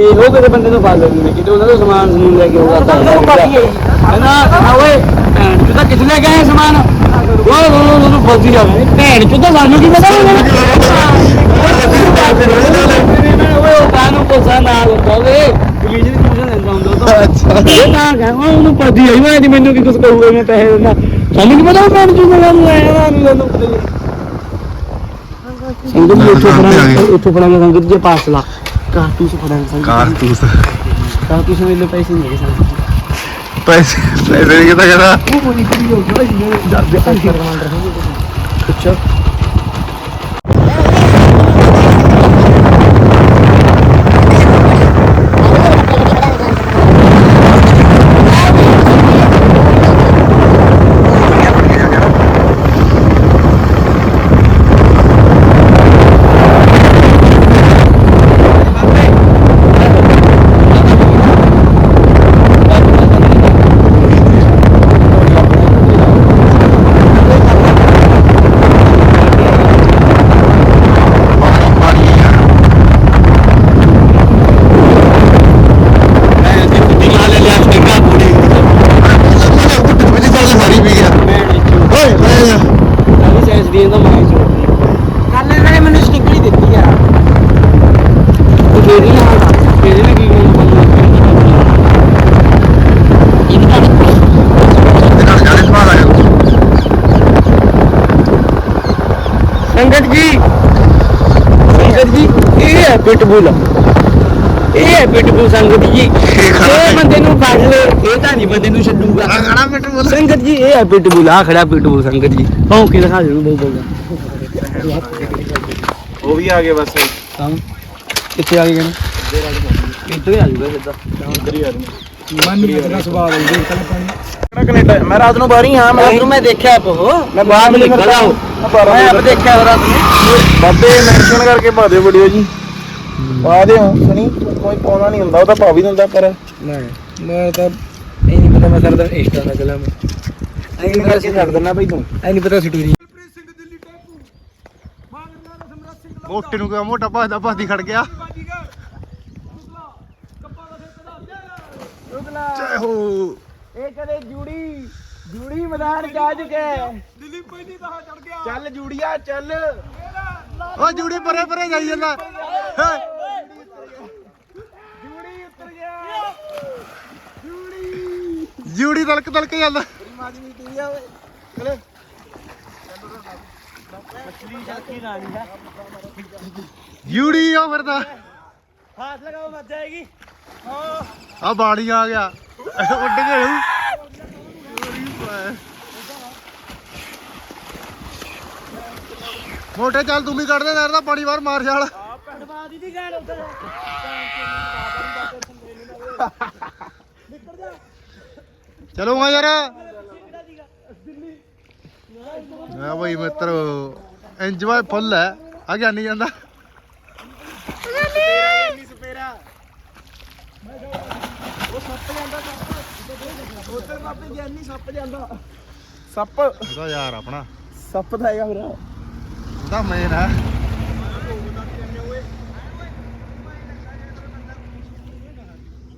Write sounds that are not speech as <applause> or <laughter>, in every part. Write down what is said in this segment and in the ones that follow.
ਇਹ ਉਹ ਕਿਤੇ ਬੰਦੇ ਨੂੰ ਫੜ ਲੈਂਦੇ ਨੇ ਕਿਤੇ ਉਹਨਾਂ ਦਾ ਸਮਾਨ ਸਮੂਨ ਲੈ ਕੇ ਆਉਂਦਾ ਹੈ ਨਾ ਨਾ ਓਏ ਭੈਣ ਤੂੰ ਤਾਂ ਕਿੱਥੇ ਲੈ ਕੇ ਆਇਆ ਸਮਾਨ? ਉਹ ਉਹ ਉਹਨੂੰ ਫਸੀ ਜਾਵੇ ਭੈਣ ਚੋਂ ਤਾਂ ਸਾਨੂੰ ਕੀ ਪਤਾ ਓਏ ਉਹ ਕਾਨੂੰ ਕੋਸਾ ਨਾਲ ਓਏ ਪੁਲਿਸ ਦੀ ਟਿਊਸ਼ਨ ਦਿੰਦਾ ਹੁੰਦਾ ਉਹ ਤਾਂ। ਅੱਛਾ ਇਹ ਤਾਂ ਕਹਾਂ ਉਹਨੂੰ ਪਤੀ ਆਈ ਮੈਂ ਮੈਨੂੰ ਕੀ ਕੁਝ ਕਹੂਗਾ ਮੈਂ ਪੈਸੇ ਦਿੰਦਾ। ਸਾਨੂੰ ਕੀ ਪਤਾ ਉਹ ਭੈਣ ਚੋਂ ਨਾਲ ਨੂੰ ਆਇਆ ਨਾ ਮੈਨੂੰ ਸੰਗਤ ਜੀ ਉੱਥੋਂ ਫੜਾਂਗੇ ਉੱਥੋਂ ਫੜਾਂਗੇ ਸੰਗਤ ਜੀ ਪਾਸ ਲਾ ਕਾਰਤੂਸ ਫੜਾਂਗੇ। ਕਾਰਤੂਸ ਕਾਰਤੂਸ ਮੇਰੇ ਪੈਸੇ ਨਹੀਂ ਸੰਗਤ ਪੈਸੇ ਪੈਸੇ ਨਹੀਂ ਕਿਤਾ ਕਹਿੰਦਾ ਉਹ ਬੋਲੀ ਕਰੀ ਹੋ ਗਿਆ ਜੀ ਦੱਸ ਦੇ ਕਮਾਂਡਰ ਅੱਛਾ ਸਾਰੀ ਪੀ ਗਿਆ ਓਏ ਓਏ ਅਭੀ ਸੈਂਸ ਦੀ ਇਹਦਾ ਮਾਈ ਚੋਂ ਕੱਲ ਇਹਨਾਂ ਨੇ ਮੈਨੂੰ ਸਟਿੱਕਰ ਹੀ ਦਿੱਤੀ ਆ ਉਹ ਦੇ ਰਹੀ ਆ ਦੇ ਰਹੀ ਕੀ ਤੇ ਨਾਲ ਜਾਣੇ ਸਵਾਲ ਆਇਆ ਸੰਗਤ ਜੀ ਸੰਗਤ ਜੀ ਇਹ ਹੈ ਪਿਟਬੁਲ ਇਹ ਹੈ ਪਿਟਬੁਲ ਸੰਗਤ ਜੀ। ਇਹ ਬੰਦੇ ਨੂੰ ਫੜ ਲੈ ਇਹ ਤਾਂ ਨਹੀਂ ਬੰਦੇ ਨੂੰ ਛੱਡੂਗਾ। ਖਾਣਾ ਮਿੰਟ ਬੋਲ ਸੰਗਤ ਜੀ ਇਹ ਹੈ ਪਿਟਬੁਲ ਆ ਖੜਾ ਪਿਟਬੁਲ ਸੰਗਤ ਜੀ। ਭੌਂ ਕੇ ਦਿਖਾ ਦੇ ਨੂੰ ਬਹੁਤ ਬੋਲਦਾ। ਉਹ ਵੀ ਆ ਗਏ ਬਸ। ਕੰਮ ਕਿੱਥੇ ਆ ਗਏ ਕਹਿੰਦੇ? ਇੱਧਰ ਹੀ ਆ ਜੂਗਾ ਸਿੱਧਾ। ਕੈਨੇਡਾ ਮੈਂ ਰਾਤ ਨੂੰ ਬਾਹਰ ਹੀ ਹਾਂ ਮੈਂ ਨੂੰ ਮੈਂ ਦੇਖਿਆ ਪੋ ਮੈਂ ਬਾਹਰ ਨਿਕਲਦਾ। ਹੂੰ ਮੈਂ ਆਪ ਦੇਖਿਆ ਉਹ ਰਾਤ ਨੂੰ। ਬਾਬੇ ਮੈਂਸ਼ਨ ਕਰਕੇ ਪਾ ਦਿਓ ਵੀਡੀਓ ਜੀ। ਪਾ ਦਿਓ ਸੁਣੀ ਕੋਈ ਪਾਉਣਾ ਨਹੀਂ ਹੁੰਦਾ ਉਹ ਤਾਂ ਪਾ ਵੀ ਦਿੰਦਾ ਪਰ। ਮੈਂ ਮੈਂ ਤਾਂ ਇਹ ਨਹੀਂ ਪਤਾ ਮੈਂ ਕਰਦਾ ਇੰਸਟਾ ਦਾ ਚਲਾ ਮੈਂ ਇਹ ਕਰਕੇ ਛੱਡ ਦਿੰਦਾ ਬਈ ਤੂੰ। ਐ ਨਹੀਂ ਪਤਾ ਸਟੋਰੀ ਮੋਟੇ ਨੂੰ ਕਿਹਾ ਮੋਟਾ ਭੱਜਦਾ ਭੱਜਦੀ ਖੜ ਗਿਆ। ਜੈ ਹੋ। ਇਹ ਕਦੇ ਜੂੜੀ। ਜੂੜੀ ਮੈਦਾਨ ਚ ਆ ਚੁੱਕਿਆ ਦਿੱਲੀ ਪਹਿਲੀ ਤਾਂ ਚੜ ਗਿਆ। ਚੱਲ ਜੂੜੀਆ ਚੱਲ। ਓ ਜੂੜੀ ਪਰੇ ਪਰੇ ਜਾਈ ਜਾਂਦਾ। ਜੂੜੀ ਉੱਤਰ ਗਿਆ। ਜੂੜੀ ਜੂੜੀ ਤਲਕ ਤਲਕ ਜਾਂਦਾ। ਮਾਜਮੀ ਤੀ ਆ ਓਏ। ਚਲੇ। ਮਛਲੀ ਸ਼ਾਕੀ ਰਾਣੀ ਹੈ ਜੂੜੀ ਆ ਫਿਰਦਾ ਹਾਥ ਲਗਾਓ ਮੱਚ ਜਾਏਗੀ। ਆ ਬਾੜੀ ਆ ਗਿਆ। ਉੱਡ ਕੇ ਲੂ ਮੋਟੇ ਚੱਲ ਤੂੰ ਵੀ ਕੱਢ ਦੇ ਨਹਿਰ ਦਾ ਪਾਣੀ ਬਾਹਰ ਮਾਰ ਛਾਲ। ਦਬਾ ਦੀ ਦੀ ਗਾਲ ਉੱਧਰ ਚਲੋ ਆ ਯਾਰ। ਆ ਬਈ ਮਿੱਤਰ ਇੰਜੋਏ ਫੁੱਲ ਹੈ ਆ ਗਿਆ ਨਹੀਂ ਜਾਂਦਾ। ਉੱਧਰ ਬਾਬੇ ਗਿਆਨੀ ਸੱਪ ਜਾਂਦਾ। ਸੱਪ। ਉਹਦਾ ਯਾਰ ਆਪਣਾ। ਸੱਪ ਦਾ ਹੈਗਾ ਮੇਰਾ। ਉਹਦਾ ਮੇਨ ਹੈ।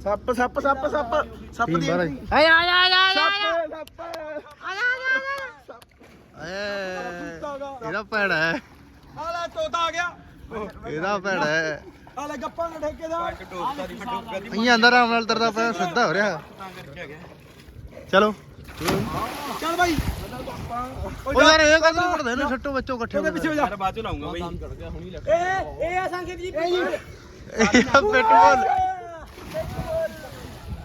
ਸੱਪ ਸੱਪ ਸੱਪ ਸੱਪ। ਸੱਪ ਟੀਮ ਦੀ। ਆਏ ਆਏ ਆਏ ਆਏ ਸੱਪ ਸੱਪ। ਆਏ ਇਹਦਾ ਭੈੜਾ ਹੈ। ਆਲਾ ਤੋਤਾ ਆ ਗਿਆ। ਇਹਦਾ ਭੈੜਾ ਹੈ। ਆਲਾ ਗੱਪਾਂ ਦੇ ਠੇਕੇ ਦਾ। ਅਈਆਂ ਅੰਦਰ ਆਰਾਮ ਨਾਲ ਤਰਦਾ ਪਿਆ ਸਿੱਧਾ ਹੋ ਰਿਹਾ। ਚਲੋ। ਚੱਲ ਬਾਈ। ਉਹ ਯਾਰ ਇਹ ਕਦੋਂ ਪੜਦੇ ਨੇ ਛੱਟੋ ਬੱਚੋ ਇਕੱਠੇ ਹੋ ਪਿੱਛੇ ਹੋ ਜਾ। ਬਾਅਦ ਚ ਲਾਉਂਗਾ ਬਈ। ਇਹ ਇਹ ਆ ਸੰਗਤ ਜੀ। ਇਹ ਪਿੱਟਬੁਲ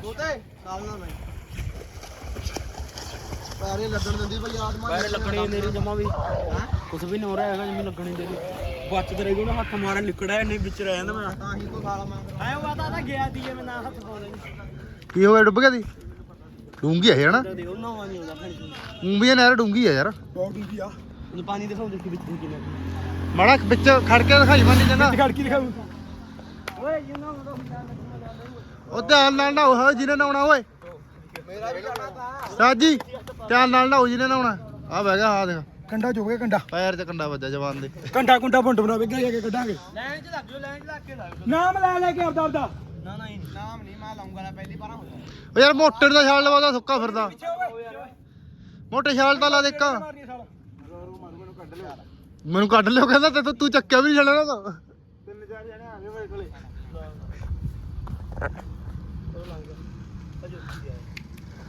ਤੋਤੇ ਸਾਹਮਣਾ ਮੈਂ। ਪੈਰੇ ਲੱਗਣ ਦਿੰਦੀ ਬਈ ਆਦਮਾ ਪੈਰ ਲੱਗਣੀ ਮੇਰੀ ਜਮਾ ਵੀ। ਕੁਝ ਵੀ ਨਹੀਂ ਹੋ ਰਿਹਾ ਹੈਗਾ ਜਿਵੇਂ ਲੱਗਣੀ ਤੇਰੀ ਬਚਦੇ ਰਹੀ ਨਾ ਹੱਥ ਮਾਰਨ ਨਿਕੜਿਆ ਨਹੀਂ ਵਿੱਚ ਰਹਿ ਜਾਂਦਾ ਮੈਂ। ਤਾਂ ਹੀ ਕੋ ਖਾਲਾ ਮੈਂ ਐ ਉਹ ਤਾਂ ਗਿਆ ਦੀ ਮੈਂ ਨਾ ਹੱਥ ਪਾਉਂਦਾ ਕੀ ਹੋ ਗਿਆ ਡੁੱਬ ਗਿਆ ਦੀ? ਡੂੰਗੀ ਹੈ ਹਨਾ? ਦੇ ਉਹਨਾਂ ਵਾਂ ਨਹੀਂ ਹੁੰਦਾ ਫਿਰ ਉਂਬੀਆਂ ਨਹਿਰ ਡੂੰਗੀ ਹੈ ਯਾਰ। ਬਹੁਤ ਡੂੰਗੀ ਆ। ਇਹ ਪਾਣੀ ਦਿਖਾਓ ਦੇਖੀ ਵਿੱਚ ਕਿੰਨਾ ਮਾੜਾ ਵਿੱਚ ਖੜ ਕੇ ਦਿਖਾਈ ਮੰਨੀ ਜਾਂਦਾ ਖੜਕੀ ਦਿਖਾਉ ਓਏ ਜਿੰਨਾ ਹੁੰਦਾ ਹੁੰਦਾ ਉਹ ਧਿਆਨ ਨਾਲ ਨਾ ਹੋਏ ਜਿਹਨੇ ਨਹਾਉਣਾ ਓਏ। ਮੇਰਾ ਵੀ ਜਾਣਾ ਤਾਂ। ਸਾਜੀ ਧਿਆਨ ਨਾਲ ਨਹਾਓ ਜਿਹਨੇ ਨਹਾਉਣਾ। ਆ ਬਹਿ ਗਿਆ ਆ ਦੇਖ। ਕੰਡਾ ਚੁੱਕ ਗਿਆ ਕੰਡਾ। ਪੈਰ 'ਚ ਕੰਡਾ ਵੱਜਾ ਜਵਾਨ ਦੇ। ਕੰਡਾ ਕੁੰਡਾ ਭੁੰਡ ਬਣਾ ਵੇਗਾ ਜਾ ਕੇ ਕੱਢਾਂਗੇ। 'ਚ ਲੱਗ ਜਾਓ 'ਚ ਲੱਗ ਕੇ ਲੱਗ ਨਾਮ ਲੈ ਲੈ ਕੇ ਆਪਦਾ ਆਪਦਾ। ਨਾ ਨਾ ਨਾਮ ਨਹੀਂ ਮੈਂ ਲਾਉਂਗਾ ਨਾ ਪਹਿਲੀ ਵਾਰ ਓ ਯਾਰ ਮੋਟੇ ਦਾ ਛਾਲ ਲਵਾਦਾ ਸੁੱਕਾ ਫਿਰਦਾ। ਮੋਟੇ ਛਾਲ ਤਾਂ ਲਾ ਦੇ ਇੱਕ। ਮੈਨੂੰ ਕੱਢ ਲਿਓ ਕਹਿੰਦਾ ਤੇ ਤੂੰ ਚੱਕਿਆ ਵੀ ਨਹੀਂ ਛੱਡਣਾ ਤਾਂ। ਤਿੰਨ ਚਾਰ ਜਣੇ ਆ ਗਏ ਮੇਰੇ ਕੋਲੇ।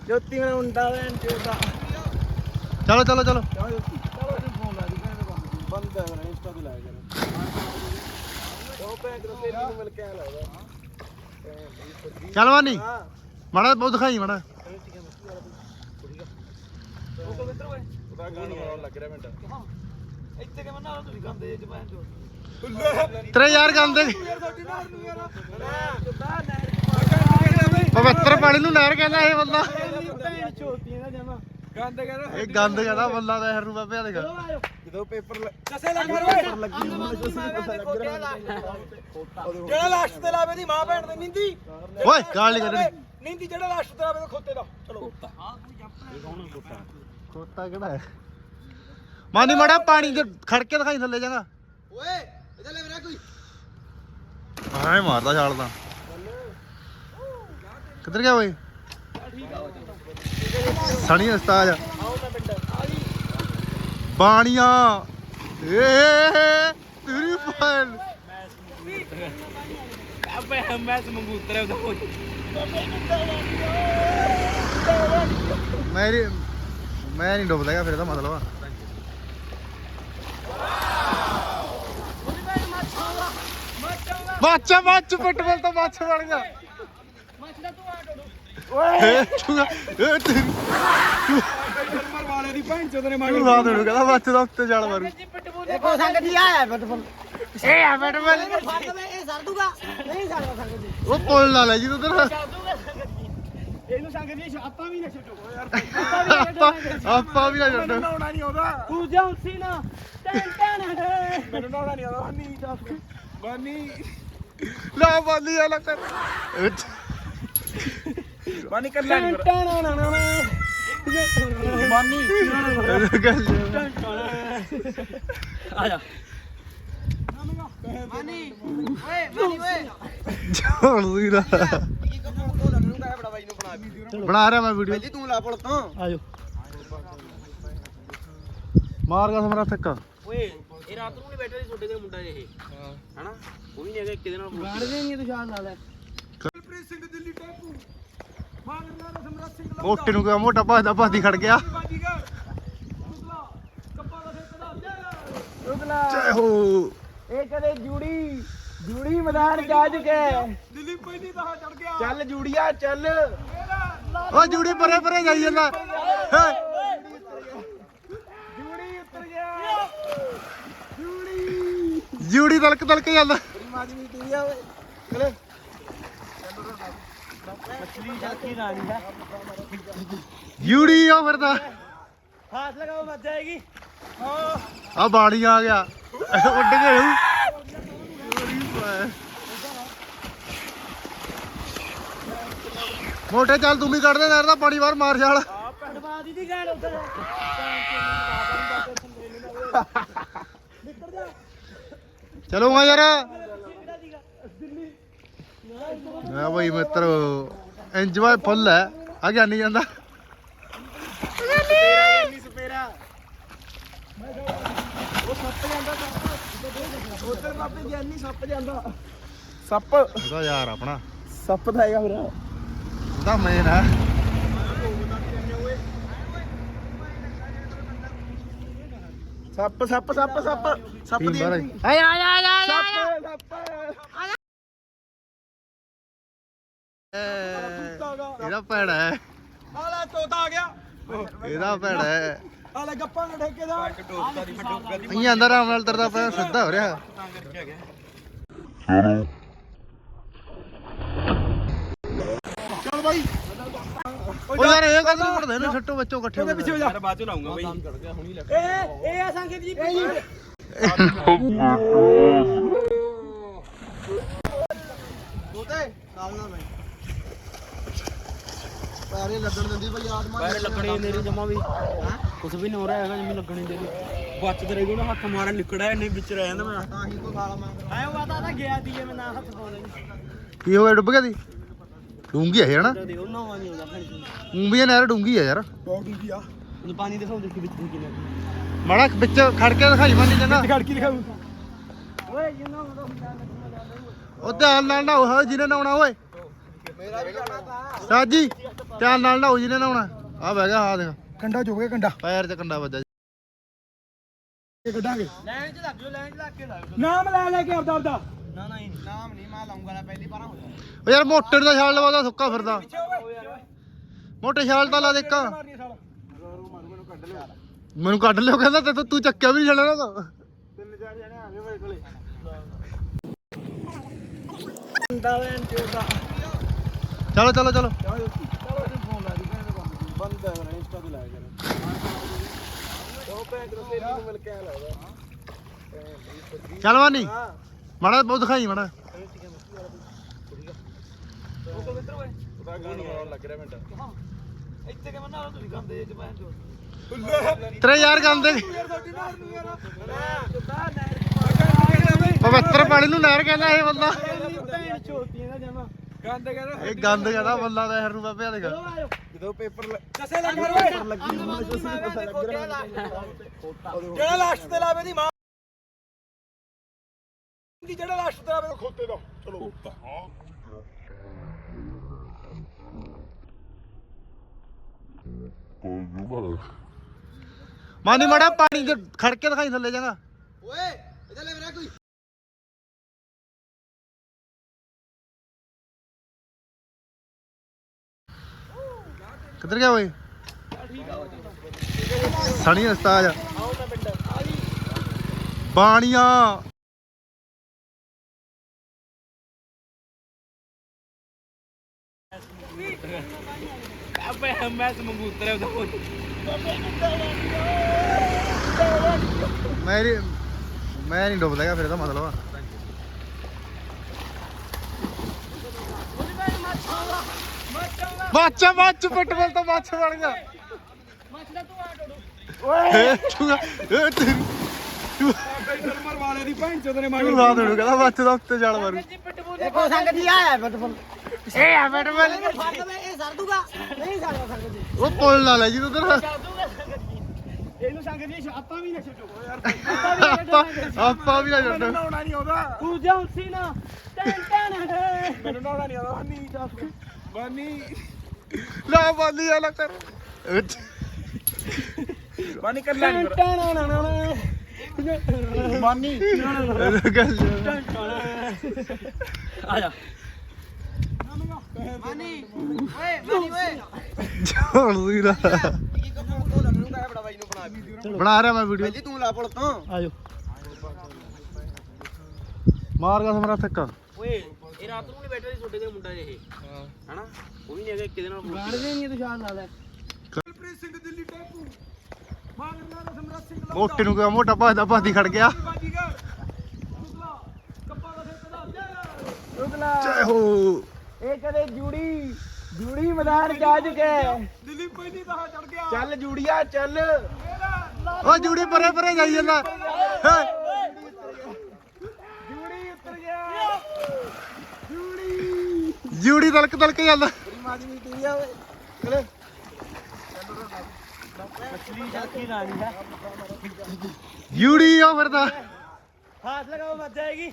ਜੋਤੀ ਮੇਰਾ ਮੁੰਡਾ ਲੈਣ ਚੋਦਾ ਚਲੋ ਚਲੋ ਚਲੋ। ਚਲੋ ਜੀ ਫੋਨ ਲਾ ਦੀ ਬੰਦ ਹੈ ਮੇਰਾ ਇੰਸਟਾ ਤੇ ਲਾਇਆ ਕਰ। ਉਹ ਪੈਕ ਤੋਂ ਤੇਰੀ ਨੂੰ ਮਿਲ ਕੇ ਆ ਲੱਗਦਾ। ਚੱਲ ਵਾਨੀ ਮਾੜਾ ਬਹੁਤ ਦਿਖਾਈ ਮਾੜਾ ਨਾ ਤੇਰੇ ਯਾਰ ਗੰਦੇ ਨੂੰ ਪਵਿੱਤਰ ਪਾਣੀ ਨੂੰ ਨਹਿਰ ਕਹਿੰਦਾ ਇਹ ਬੰਦਾ। ਨਾ ਇਹ ਗੰਦ ਕਹਿੰਦਾ ਬੰਦਾ ਦਾ ਰੂ ਬਾਬਿਆ ਦੇਖ ਜਦੋਂ ਪੇਪਰ ਕਸੇ ਲੱਗ ਓਏ! ਲੱਗੀ ਜਿਹੜਾ ਲਾਸਟ ਤੇ ਲਾਵੇ ਦੀ ਮਾਂ ਭੈਣ ਦੇ ਨਿੰਦੀ। ਓਏ ਗਾਲ ਨਹੀਂ ਕੱਢਣੀ। ਨਿੰਦੀ ਜਿਹੜਾ ਲਾਸਟ ਤੇ ਲਾਵੇ ਖੋਤੇ ਦਾ। ਚਲੋ। ਖੋਤਾ ਕਿਹੜਾ ਹੈ? ਮਾਨੀ ਮਾੜਾ ਪਾਣੀ ਚ ਖੜ ਕੇ ਦਿਖਾਈ ਥੱਲੇ ਜਾਗਾ ਓਏ ਇਹਦੇ ਲੈ ਮੇਰਾ ਕੋਈ। ਹਾਂ ਮਾਰਦਾ ਛਾਲ ਤਾਂ। ਕਿੱਧਰ ਗਿਆ ਓਏ? ਸਣੀ ਉਸਤਾਦ। ਬਾਣੀਆਂ। ਏ ਤੇਰੀ ਫਾਈਲ ਅਬੇ ਮੈਂ ਸਮੰਗੂ ਉਤਰੇ ਉਹਦਾ ਮੇਰੀ ਮੈਂ ਨਹੀਂ ਡੁੱਬਦਾ ਹੈਗਾ ਫਿਰ ਇਹਦਾ ਮਤਲਬ ਆ। ਬੱਚਾ ਬੱਚ ਫੁੱਟਬਾਲ ਤਾਂ ਬੱਚ ਬਣ ਗਿਆ। ਓਏ ਤੂੰ ਏ ਤੇਰੀ ਨੰਬਰ ਵਾਲੇ ਦੀ ਭੈਣ ਚੋਦ ਨੇ ਤੂੰ ਰਾਤ ਨੂੰ ਕਹਿੰਦਾ ਬੱਚ ਦਾ ਉੱਤੇ ਜਾਲ ਮਾਰੂ। ਦੇਖੋ ਸੰਗਤ ਜੀ ਆਇਆ ਬਟਫਲ ਇਹ ਆ ਫੁੱਟਬਾਲ ਇਹ ਸਰ ਦੂਗਾ। ਨਹੀਂ ਸਕਦਾ ਸੰਗਤ ਜੀ। ਉਹ ਪੁੱਲ ਲਾ ਲੈ ਜੀ ਤੂੰ ਉਧਰ। ਇਹਨੂੰ ਸੰਗਤ ਜੀ ਆਪਾਂ ਵੀ ਨਾ ਛੱਡੋ। ਯਾਰ ਆਪਾਂ ਵੀ ਨਾ ਛੱਡ। ਨਹਾਉਣਾ ਨਹੀਂ ਆਉਂਦਾ। ਤੂੰ ਜਾਂਸੀ ਨਾ। ਟੈਨ ਟੈਨ। ਮੈਨੂੰ ਨਹਾਉਣਾ ਨਹੀਂ ਆਉਂਦਾ। ਨਹੀਂ ਦੱਸ। ਬਾਨੀ। ਲਾ ਬਾਲੀ ਆ ਲੈ ਕਰ ਬਾਨੀ ਕਰ ਲੈ ਟੈਨ ਨਾ ਨਾ ਆ ਜਾ ਓਏ ਓਏ। ਦਾ ਬਣਾ ਰਿਹਾ ਮੈਂ ਵੀਡੀਓ। ਪਹਿਲੀ ਤੂੰ ਲਾ ਪੁਲ ਤੋਂ। ਆ ਜਾ ਮਾਰ ਗਾ ਸਮਰਾ ਥੱਕਾ। ਓਏ ਇਹ ਰਾਤ ਨੂੰ ਨਹੀਂ ਬੈਠਾ ਸੀ ਛੋਟੇ ਦੇ ਮੁੰਡਾ ਇਹ। ਹਨਾ? ਉਹ ਵੀ ਨਹੀਂ ਹੈਗਾ ਇੱਕ ਦਿਨ ਨਾਲ ਗਾੜ ਦੇ ਨਹੀਂ ਤੂੰ ਸ਼ਾਨ ਲਾ ਲੈ ਪ੍ਰੀਤ ਸਿੰਘ ਦਿੱਲੀ ਟੈਪੂ। ਮੋਟੇ ਨੂੰ ਕਿਹਾ ਮੋਟਾ ਭੱਜਦਾ ਭੱਜਦੀ ਖੜ ਗਿਆ। ਜੈ ਹੋ। ਇਹ ਕਦੇ ਜੂੜੀ ਜੂੜੀ ਮੈਦਾਨ ਜਾ ਚੁੱਕੇ ਦਿੱਲੀ ਪਹਿਲੀ ਤਾਂ ਚੜ ਗਿਆ। ਚੱਲ ਜੂੜੀਆ ਚੱਲ। ਓ ਜੂੜੀ ਪਰੇ ਪਰੇ ਜਾਈ ਜਾਂਦਾ। ਜੂੜੀ ਉੱਤਰ ਗਿਆ। ਜੂੜੀ। ਜੂੜੀ ਤਲਕ ਤਲਕ ਜਾਂਦਾ। ਮਾਜਮੀ ਤੂੰ ਆ ਓਏ। ਮਛਲੀ ਚੱਕੀ ਰਾਣੀ ਹੈ ਜੂੜੀ ਆ ਫਿਰਦਾ ਹਾਥ ਲਗਾਓ ਮੱਚ ਜਾਏਗੀ। ਆ ਬਾਣੀ ਆ ਗਿਆ। ਉੱਡ ਕੇ ਹੂ ਮੋਟੇ ਚੱਲ ਤੂੰ ਵੀ ਕੱਢ ਦੇ ਨਹਿਰ ਦਾ ਪਾਣੀ ਬਾਹਰ ਮਾਰ ਛਾਲ ਪਟਵਾ ਦੀ ਦੀ ਗਾਲ ਉੱਧਰ। ਚਲੋ ਆ ਯਾਰ। ਆ ਬਈ ਮਿੱਤਰ ਇੰਜੋਏ ਫੁੱਲ ਹੈ। ਆ ਗਿਆ ਨਹੀਂ ਜਾਂਦਾ। ਸੱਪ। ਉਹਦਾ ਯਾਰ ਆਪਣਾ। ਸੱਪ ਤਾਂ ਹੈਗਾ ਫਿਰ ਉਹਦਾ ਮੇਨ ਹੈ। ਸੱਪ ਸੱਪ ਸੱਪ ਸੱਪ। ਸੱਪ ਦੀ। ਆਏ ਆਏ ਆਏ ਆਏ ਸੱਪ ਸੱਪ। ਇਹਦਾ ਭੈੜਾ ਹੈ। ਆਲਾ ਤੋਤਾ ਆ ਗਿਆ। ਇਹਦਾ ਭੈੜਾ ਹੈ। ਆਲਾ ਗੱਪਾਂ ਦਾ। ਠੇਕੇਦਾਰ ਇਹ ਅੰਦਰ ਆਰਾਮ ਨਾਲ ਤਰਦਾ ਪਿਆ ਸਿੱਧਾ ਹੋ ਰਿਹਾ। ਚੱਲ ਬਾਈ। ਉਹ ਯਾਰ ਇਹ ਕਦ ਪੜਦੇ ਨੇ ਛੱਟੋ ਬੱਚੋ ਇਕੱਠੇ ਹੋ ਪਿੱਛੇ ਹੋ ਜਾ। ਬਾਅਦ ਚ ਲਾਉਂਗਾ ਬਈ। ਇਹ ਇਹ ਆ ਸੰਗਤ ਜੀ ਤੋਤੇ ਸਾਵਨਾ ਮੈਂ ਤਾਰੇ ਲੱਗਣ ਦਿੰਦੀ ਬਈ ਆਦਮਾ ਪੈਰ ਲੱਗਣੇ ਨਹੀਂ ਤੇਰੀ ਜਮਾ ਵੀ ਕੁਝ ਵੀ ਨਹੀਂ ਹੋ ਰਿਹਾ ਹੈਗਾ ਜਿਵੇਂ ਲੱਗਣੀ ਤੇਰੀ ਬਚਤ ਰਹੀ ਉਹਨੇ ਹੱਥ ਮਾਰਨ ਨਿਕੜਿਆ ਨਹੀਂ ਵਿੱਚ ਰਹਿ ਜਾਂਦਾ ਮੈਂ। ਤਾਂ ਹੀ ਕੋ ਖਾਲਾ ਮੈਂ ਐ ਉਹ ਤਾਂ ਗਿਆ ਦੀ ਮੈਂ ਨਾ ਹੱਥ ਪਾਉਣਾ ਕੀ ਹੋ ਗਿਆ ਡੁੱਬ ਗਿਆ ਦੀ ਡੂੰਗੀ ਹੈ ਹਨਾ? ਦੇ ਉਹ ਨਾ ਨਹੀਂ ਉਹਦਾ ਫਿਰ ਉਂਬੀਆਂ ਨਹਿਰ ਡੂੰਗੀ ਹੈ ਯਾਰ। ਬਹੁਤ ਡੂੰਗੀ ਆ। ਉਹਨੂੰ ਪਾਣੀ ਦਿਖਾਉਂ ਦੇਖੀ ਵਿੱਚ ਕਿੰਨਾ ਮਾੜਾ ਵਿੱਚ ਖੜ ਕੇ ਦਿਖਾਈ ਮੰਨੀ ਦਿਖਾਉਂ ਓਏ ਨੋ ਉਹ ਧਿਆਨ ਨਾਲ ਨਾ ਹੋਏ ਜਿਹਨੇ ਨਹਾਉਣਾ ਓਏ। ਮੇਰਾ ਵੀ ਜਾਣਾ ਤਾਂ। ਸਾਜੀ ਧਿਆਨ ਨਾਲ ਨਾ ਹੋ ਜਿਹਨੇ ਨਹਾਉਣਾ। ਆ ਬਹਿ ਗਿਆ ਆ ਦੇਖ। ਕੰਡਾ ਚੁੱਕ ਗਿਆ ਕੰਡਾ। ਪੈਰ 'ਚ ਕੰਡਾ ਵੱਜਾ ਕੱਢਾਂਗੇ। ਲੈਣ ਚ ਲੱਗ ਜਾਓ ਲੈਣ ਚ ਲੱਗ ਕੇ ਲੱਗ ਨਾਮ ਲੈ ਲੈ ਕੇ ਆਪਦਾ ਆਪਦਾ। ਨਾ ਨਾ ਨਾਮ ਨਹੀਂ ਮੈਂ ਲਾਉਂਗਾ ਨਾ ਪਹਿਲੀ ਵਾਰ ਹੋ ਜਾ ਓ ਯਾਰ ਮੋਟੇ ਦਾ ਛਾਲ ਲਵਾਦਾ ਸੁੱਕਾ ਫਿਰਦਾ। ਮੋਟੇ ਛਾਲ ਤਾਂ ਲਾ ਦੇ ਇੱਕ। ਮੈਨੂੰ ਕੱਢ ਲਿਓ ਕਹਿੰਦਾ ਤੇ ਤੂੰ ਚੱਕਿਆ ਵੀ ਨਹੀਂ ਛੱਡਣਾ ਤਾਂ। ਤਿੰਨ ਚਾਰ ਜਣੇ ਆ ਗਏ ਮੇਰੇ ਕੋਲੇ। ਕੰਡਾ ਲੈਣ ਚੋਦਾ ਚਲੋ ਚਲੋ ਚਲੋ। ਬੰਦ ਹੈ ਨਾ ਇੰਸਟਾ ਤੇ ਲਾਇਆ ਜਰਾ ਉਹ ਭੈਣ ਤੇਰੀ ਨੂੰ ਮਿਲ ਕੇ ਆ ਲੱਗਦਾ ਚੱਲ ਵਾਨੀ, ਮਾੜਾ ਬਹੁਤ ਦਿਖਾਈ, ਮਾੜਾ। ਉਹ ਪਵਿੱਤਰ ਓਏ ਉਹਦਾ ਗਾਣਾ ਬਣਾਉਣ ਲੱਗ ਰਿਹਾ ਮਿੰਟ ਇੱਥੇ ਕਿਵੇਂ ਨਾਲ ਤੁਸੀਂ ਗੰਦੇ ਚ ਭੈਣ ਚੋ ਤੇਰੇ ਯਾਰ ਗੰਦੇ। ਪਵਿੱਤਰ ਪਾਣੀ ਨੂੰ ਨਹਿਰ ਕਹਿੰਦਾ ਇਹ ਬੰਦਾ। ਭੈਣ ਚੋਤੀ ਨਾ ਜਮਾ ਗੰਦ ਕਹਿੰਦਾ ਇਹ ਗੰਦ ਕਹਿੰਦਾ ਬੰਦਾ ਦਾ ਹਰੂ ਬਾਬਿਆ ਦੇਖ ਜਦੋਂ ਪੇਪਰ ਕਸੇ ਲੱਗ ਰਿਹਾ ਪੇਪਰ ਲੱਗੀ ਜਿਹੜਾ ਲਾਸਟ ਤੇ ਲਾਵੇ ਦੀ ਮਾਂ। ਦੀ ਜਿਹੜਾ ਲਾਸਟ ਤੇ ਲਾਵੇ। ਖੋਤੇ ਦਾ। ਚਲੋ। ਮਾਨੀ ਮਾੜਾ ਪਾਣੀ ਚ ਖੜ ਕੇ ਦਿਖਾਈ ਥੱਲੇ ਜਾਗਾ ਓਏ ਇਹਦੇ ਲੈ ਮੇਰਾ ਕੋਈ। ਕਿੱਧਰ ਗਿਆ ਓਏ? ਸਣੀ ਉਸਤਾਦ। ਬਾਣੀਆਂ। ਅਬੇ ਮੈਂ ਤੇ ਉਹਦਾ ਮੈਂ ਮੈਂ ਨਹੀਂ ਡੁੱਬਦਾ ਹੈਗਾ, ਫਿਰ ਇਹਦਾ ਮਤਲਬ ਆ। ਮਾਚਾ ਮਾਚ ਫੁੱਟਬਾਲ ਤਾਂ ਮਾਚ ਬਣ ਗਿਆ। ਓਏ। ਤੂੰ ਏ ਤੂੰ ਮਰ ਵਾਲੇ ਦੀ ਭੈਣ ਚੋਦ ਨੇ ਤੂੰ ਲਾ ਦੇਣੂ ਕਹਿੰਦਾ ਮਾਚ ਦਾ ਉੱਤੇ ਜਾਲ ਮਾਰੂ। ਦੇਖੋ ਸੰਗਤ ਜੀ ਆਇਆ ਬਿਲਕੁਲ ਇਹ ਆ ਫੁੱਟਬਾਲ। ਇਹ ਸਰ ਦੂਗਾ। ਨਹੀਂ ਸਕਦਾ ਸੰਗਤ ਜੀ। ਉਹ ਪੁੱਲ ਲਾ ਲੈ ਜੀ ਤੂੰ ਉਧਰ ਇਹਨੂੰ ਸੰਗਤ ਜੀ ਆਪਾਂ ਵੀ ਨਾ ਛੱਡੋ। ਯਾਰ ਆਪਾਂ ਵੀ ਨਾ ਛੱਡ। ਨਹਾਉਣਾ ਨਹੀਂ ਆਉਂਦਾ। ਤੂੰ ਜਾਂ ਸੀ ਨਾ। ਟੈਨ ਟੈਨ ਮੈਨੂੰ ਨਹਾਉਣਾ ਨਹੀਂ ਆਉਂਦਾ ਨਹੀਂ ਦੱਸ ਬਾਨੀ ਲਾ ਬਾਲੀ ਆ ਲਾ ਕਰ। ਬਾਨੀ ਕਰ ਲੈ। ਬਾਨੀ ਗੱਲ ਆ ਜਾ ਬਾਨੀ ਓਏ ਬਾਨੀ ਓਏ। ਜੋੜ ਦੂਰਾ ਕੀ ਕੰਮ ਕੋ ਲੱਗਣੂਗਾ ਇਹ ਬੜਾ ਬਾਈ ਨੂੰ ਬਣਾ ਰਿਹਾ ਮੈਂ ਵੀਡੀਓ। ਪਹਿਲੀ ਤੂੰ ਲਾ ਪੁਲ ਤੋਂ। ਆ ਜਾਓ ਮਾਰ ਗਾ ਸਮਰਾ ਥੱਕਾ ਓਏ ਇਹ ਰਾਤ ਨੂੰ ਨਹੀਂ ਬੈਠਾ ਸੀ ਛੋਟੇ ਦੇ ਮੁੰਡਾ ਇਹ। ਹਾਂ। ਹਨਾ? ਉਹ ਵੀ ਨਹੀਂ ਹੈਗਾ ਇੱਕ ਦੇ ਨਾਲ ਗਾਣ ਦੇ ਨਹੀਂ ਤੂੰ ਸ਼ਾਨ ਲਾ ਲੈ ਕਲਪ੍ਰੀਤ ਸਿੰਘ ਦਿੱਲੀ ਟਾਪੂ। ਮਾਗਰਲਾ ਸਮਰਤ ਸਿੰਘ ਮੋਟੇ ਨੂੰ ਕਿਹਾ ਮੋਟਾ ਭੱਜਦਾ ਭੱਜਦੀ ਖੜ ਗਿਆ। ਬਾਜੀਗਰ ਰੁਗਲਾ ਕੱਪਾ ਦਾ ਫੇਕਦਾ ਰੁਗਲਾ ਜੈ ਹੋ। ਇਹ ਕਦੇ ਜੂੜੀ ਜੂੜੀ ਮੈਦਾਨ ਜਾ ਚੁੱਕੇ ਦਿੱਲੀ ਪਹਿਲੀ ਤਾਂ ਚੜ ਗਿਆ। ਚੱਲ ਜੂੜੀਆ ਚੱਲ। ਓ ਜੂੜੀ ਪਰੇ ਪਰੇ ਜਾਈ ਜਾਂਦਾ। ਜੂੜੀ ਜੂੜੀ ਤਲਕ ਤਲਕ ਜਾਂਦਾ। ਤੇਰੀ ਆ ਓਏ। ਚਲੇ। ਮਛਲੀ ਜੂੜੀ ਆ ਫਿਰਦਾ ਹਾਥ ਲਗਾਓ ਮੱਚ ਜਾਏਗੀ।